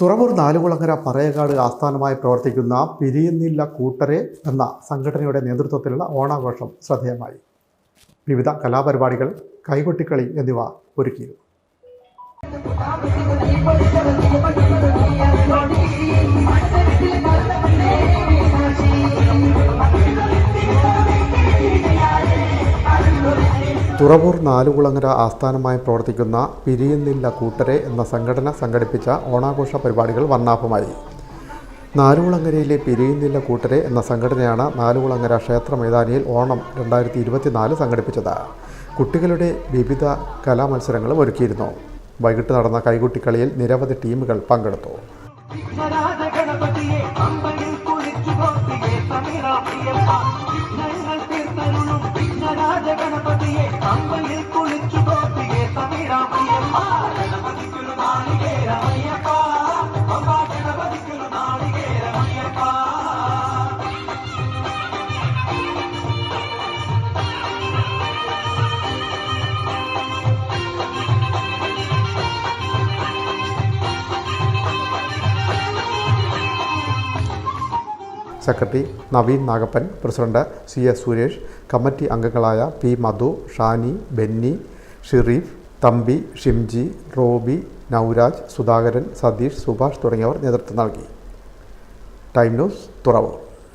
തുറവൂർ നാലുകുളങ്ങര പറയക്കാട് ആസ്ഥാനമായി പ്രവർത്തിക്കുന്ന പിരിയുന്നില്ല കൂട്ടരെ എന്ന സംഘടനയുടെ നേതൃത്വത്തിലുള്ള ഓണാഘോഷം ശ്രദ്ധേയമായി. വിവിധ കലാപരിപാടികൾ കൈകൊട്ടിക്കളി എന്നിവ ഒരുക്കിയിരുന്നു. തുറവൂർ നാലുകുളങ്ങര ആസ്ഥാനമായി പ്രവർത്തിക്കുന്ന പിരിയുന്നില്ല കൂട്ടരെ എന്ന സംഘടന സംഘടിപ്പിച്ച ഓണാഘോഷ പരിപാടികൾ വർണാഭമായി നാലുകുളങ്ങരയിലെ പിരിയുന്നില്ല കൂട്ടരെ എന്ന സംഘടനയാണ് നാലുകുളങ്ങര ക്ഷേത്ര മൈതാനിയിൽ ഓണം രണ്ടായിരത്തി ഇരുപത്തിനാല് സംഘടിപ്പിച്ചത്. കുട്ടികളുടെ വിവിധ കലാമത്സരങ്ങളും ഒരുക്കിയിരുന്നു. വൈകിട്ട് നടന്ന കൈകുട്ടിക്കളിയിൽ നിരവധി ടീമുകൾ പങ്കെടുത്തു. ഗണപതിയെ അമ്പലിൽ കുളിച്ചു secretary Naveen Nagappan president C S Suresh committee അംഗങ്ങളായ പി മധു ഷാനി ബെന്നി ഷിറീഫ് തമ്പി ഷിംജി റോബി നൗരാജ് സുധാകരൻ സതീഷ് സുഭാഷ് തുടങ്ങിയവർ നേതൃത്വം നൽകി. Time news Thuravoor.